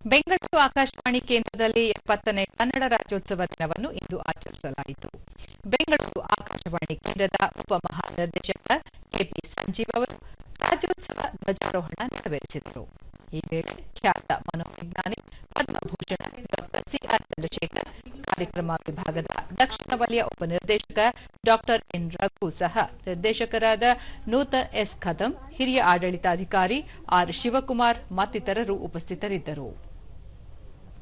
ಬೆಂಗಳೂರು ಆಕಾಶವಾಣಿ ಕೇಂದ್ರದಲ್ಲಿ ಎಪ್ಪತ್ತನೇ ಕನ್ನಡ ರಾಜ್ಯೋತ್ಸವ ದಿನವನ್ನು ಇಂದು ಆಚರಿಸಲಾಯಿತು. ಬೆಂಗಳೂರು ಆಕಾಶವಾಣಿ ಕೇಂದ್ರದ ಉಪಮಹಾನಿರ್ದೇಶಕ ಕೆಪಿ ಸಂಜೀವ್ ಅವರು ರಾಜ್ಯೋತ್ಸವ ಧ್ವಜಾರೋಹಣ ನೆರವೇರಿಸಿದರು. ಈ ವೇಳೆ ಖ್ಯಾತ ಮನೋವಿಜ್ಞಾನಿ ಪದ್ಮಭೂಷಣ ಡಾಕ್ಟರ್ ಸಿಆರ್ ಚಂದ್ರಶೇಖರ್, ಕಾರ್ಯಕ್ರಮ ವಿಭಾಗದ ದಕ್ಷಿಣ ವಲಯ ಉಪನಿರ್ದೇಶಕ ಡಾಕ್ಟರ್ ಎನ್ ರಘು ಸಹ ನಿರ್ದೇಶಕರಾದ ನೂತನ್ ಎಸ್ ಕದಂ, ಹಿರಿಯ ಆಡಳಿತಾಧಿಕಾರಿ ಆರ್ ಶಿವಕುಮಾರ್ ಮತ್ತಿತರರು ಉಪಸ್ಥಿತರಿದ್ದರು.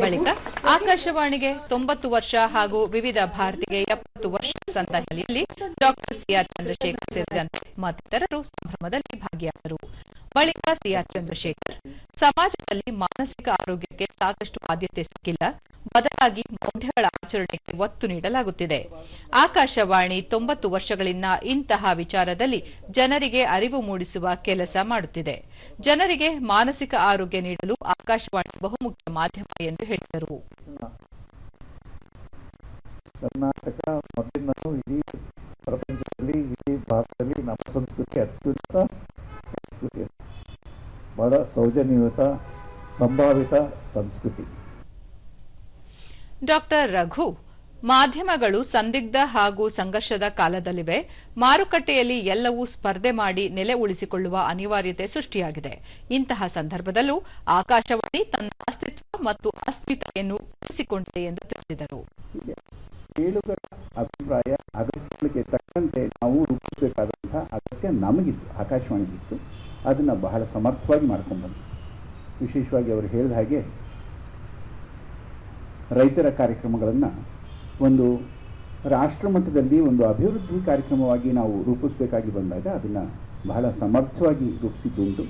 ಬಳಿಕ ಆಕಾಶವಾಣಿಗೆ ತೊಂಬತ್ತು ವರ್ಷ ಹಾಗೂ ವಿವಿಧ ಭಾರತಿಗೆ ಎಪ್ಪತ್ತು ವರ್ಷ ಸಂದ ಹಿನ್ನೆಲೆಯಲ್ಲಿ ಡಾಕ್ಟರ್ ಸಿಆರ್ ಚಂದ್ರಶೇಖರ್ ಸೇರಿದಂತೆ ಮತ್ತಿತರರು ಸಂಭ್ರಮದಲ್ಲಿ ಭಾಗಿಯಾದರು. ಬಳಿಕ ಸಿಆರ್ ಚಂದ್ರಶೇಖರ್ ಸಮಾಜದಲ್ಲಿ ಮಾನಸಿಕ ಆರೋಗ್ಯಕ್ಕೆ ಸಾಕಷ್ಟು ಆದ್ಯತೆ ಸಿಕ್ಕಿಲ್ಲ. ಬದಲಾಗಿ ಮೌಢ್ಯಗಳ ಆಚರಣೆಗೆ ಒತ್ತು ನೀಡಲಾಗುತ್ತಿದೆ. ಆಕಾಶವಾಣಿ ತೊಂಬತ್ತು ವರ್ಷಗಳಿಂದ ಇಂತಹ ವಿಚಾರದಲ್ಲಿ ಜನರಿಗೆ ಅರಿವು ಮೂಡಿಸುವ ಕೆಲಸ ಮಾಡುತ್ತಿದೆ. ಜನರಿಗೆ ಮಾನಸಿಕ ಆರೋಗ್ಯ ನೀಡಲು ಆಕಾಶವಾಣಿ ಬಹುಮುಖ್ಯ ಮಾಧ್ಯಮ ಎಂದು ಹೇಳಿದರು. ಕರ್ನಾಟಕ ಇಡೀ ಪ್ರಪಂಚದಲ್ಲಿ, ಇಡೀ ಭಾರತದಲ್ಲಿ ನಮ್ಮ ಸಂಸ್ಕೃತಿ. ಅತ್ಯುನ್ನತ ಬಹಳ ಸೌಜನ್ಯಯುತ ಸಂಭಾವಿತ ಸಂಸ್ಕೃತಿ. ಡಾಕ್ಟರ್ ರಘು ಮಾಧ್ಯಮಗಳು ಸಂದಿಗ್ಧ ಹಾಗೂ ಸಂಘರ್ಷದ ಕಾಲದಲ್ಲಿವೆ. ಮಾರುಕಟ್ಟೆಯಲ್ಲಿ ಎಲ್ಲವೂ ಸ್ಪರ್ಧೆ ಮಾಡಿ ನೆಲೆ ಉಳಿಸಿಕೊಳ್ಳುವ ಅನಿವಾರ್ಯತೆ ಸೃಷ್ಟಿಯಾಗಿದೆ. ಇಂತಹ ಸಂದರ್ಭದಲ್ಲೂ ಆಕಾಶವಾಣಿ ತನ್ನ ಅಸ್ತಿತ್ವ ಮತ್ತು ಅಸ್ಮಿತೆಯನ್ನು ಉಳಿಸಿಕೊಂಡಿದೆ ಎಂದು ತಿಳಿಸಿದರು. ಅಭಿಪ್ರಾಯ ಅಗತ್ಯಕ್ಕೆ ತಕ್ಕಂತೆ ನಾವು ರೂಪಿಸಬೇಕಾದಂತಹ ಅಗತ್ಯ ನಮಗಿತ್ತು ಆಕಾಶವಾಣಿಗಿತ್ತು. ಅದನ್ನು ಬಹಳ ಸಮರ್ಥವಾಗಿ ಮಾಡ್ಕೊಂಡು ವಿಶೇಷವಾಗಿ ಅವರು ಹೇಳಿದ ಹಾಗೆ ರೈತರ ಕಾರ್ಯಕ್ರಮಗಳನ್ನು ಒಂದು ರಾಷ್ಟ್ರ ಮಟ್ಟದಲ್ಲಿ ಒಂದು ಅಭಿವೃದ್ಧಿ ಕಾರ್ಯಕ್ರಮವಾಗಿ ನಾವು ರೂಪಿಸಬೇಕಾಗಿ ಬಂದಾಗ ಅದನ್ನು ಬಹಳ ಸಮರ್ಥವಾಗಿ ರೂಪಿಸಿದ್ದುಂಟು.